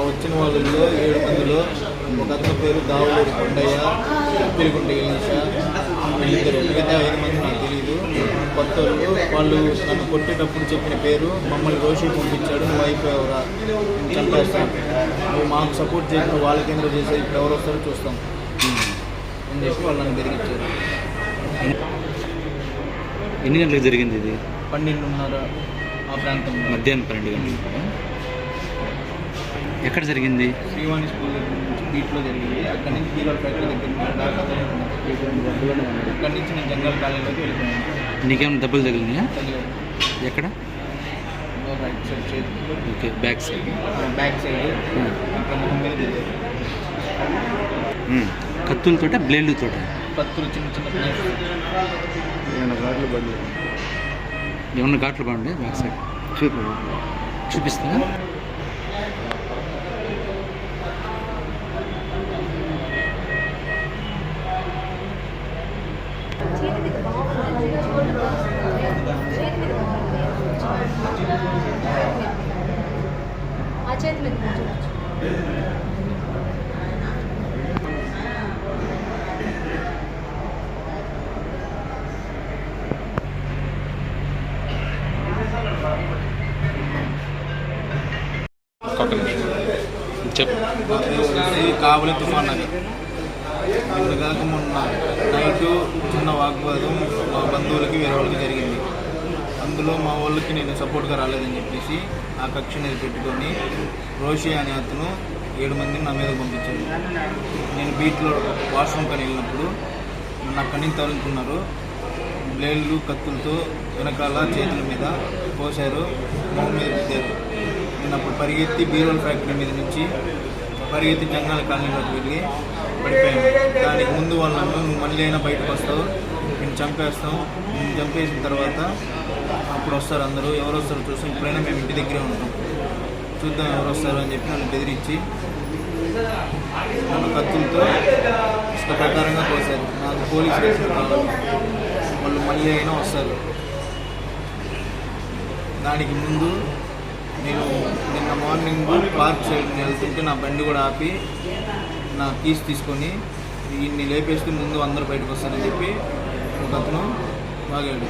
వచ్చిన వాళ్ళలో ఏడు మందిలో ఒక అతని పేరు దావుడు కొండయ్య పెరుగుంట గెలిచా వీళ్ళిద్దరు మిగతా ఐదు మంది నాకు తెలియదు కొత్త వాళ్ళు నన్ను కొట్టేటప్పుడు చెప్పిన పేరు మమ్మల్ని రోషి పంపించాడు నువ్వు అయిపోయావురా. చంపేస్తాం. నువ్వు మాకు సపోర్ట్ చేసిన వాళ్ళ కింద చేసే ఇప్పుడు ఎవరు వస్తారో చూస్తాం. అని చెప్పి వాళ్ళు నన్ను పెరిగించారు ఎన్ని గంటలకు జరిగింది ఇది? పన్నెండున్నర ఆ ప్రాంతంలో. మధ్యాహ్నం పన్నెండు గంటలకు. ఎక్కడ జరిగింది? శ్రీవాణి స్కూల్ దగ్గర నుంచి బీట్లో జరిగింది. అక్కడి నుంచి హీరో ఫ్యాక్టరీ దగ్గర దాకా అక్కడి నుంచి నేను జంగల్ కాలేజీలోకి వెళ్ళిపోయాను. నీకేమైనా దెబ్బలు తగిలినాయా? ఎక్కడ? Right side okay back side. Back side. ముఖం మీద కత్తులతోట బ్లేడ్లతోట? కత్తులు చిన్న చిన్న knife. ఏమన్నా ఘాట్లు బాగుండే బ్యాక్ సైడ్? చూపు చూపిస్తా ఆ చేతి మీద కూర్చోవచ్చు చెప్పు. కాబోలే కావలి తుఫాన్ అది. నిన్న కాక మొన్న నైట్ చిన్న వాగ్వాదం మా బంధువులకి వేరే వాళ్ళకి జరిగింది. అందులో మా వాళ్ళకి నేను సపోర్ట్గా రాలేదని చెప్పేసి ఆ కక్ష పెట్టుకొని రోషి అనే అతను ఏడు మందిని నా మీద పంపించారు నేను బీచ్లో వాష్రూమ్ కానీ వెళ్ళినప్పుడు నన్ను అక్కడి నుంచి తరుముకున్నారు. బ్లేడ్లు కత్తులతో వెనకాల చేతుల మీద కోసారు మొహం మీద పెట్టారు నేను అప్పుడు పరిగెత్తి బీరోల్ ఫ్యాక్టరీ మీద నుంచి పరిగెత్తి జంగాల కాలనీలోకి వెళ్ళి పడిపోయాను. దానికి ముందు వాళ్ళు నువ్వు మళ్ళీ అయినా బయటకు వస్తావు నేను చంపేస్తాం. నేను చంపేసిన తర్వాత అప్పుడు వస్తారు అందరూ. ఎవరు వస్తారో చూసి ఇప్పుడైనా మేము ఇంటి దగ్గరే ఉంటాం. చూద్దాం ఎవరు వస్తారు అని చెప్పి నన్ను బెదిరించి నన్ను కత్తులతో ఇష్ట ప్రకారంగా కోసారు. నాకు పోలీసు స్టేషన్ వాళ్ళు మళ్ళీ అయినా వస్తారు. దానికి ముందు నేను నిన్న మార్నింగ్ పార్క్ సైడ్ వెళ్తుంటే నా బండి కూడా ఆపి నా కీస్ తీసుకొని ఈయన్ని లేపేస్తే ముందు అందరూ బయటకు వస్తారని చెప్పి ఒక అతను బాగాడు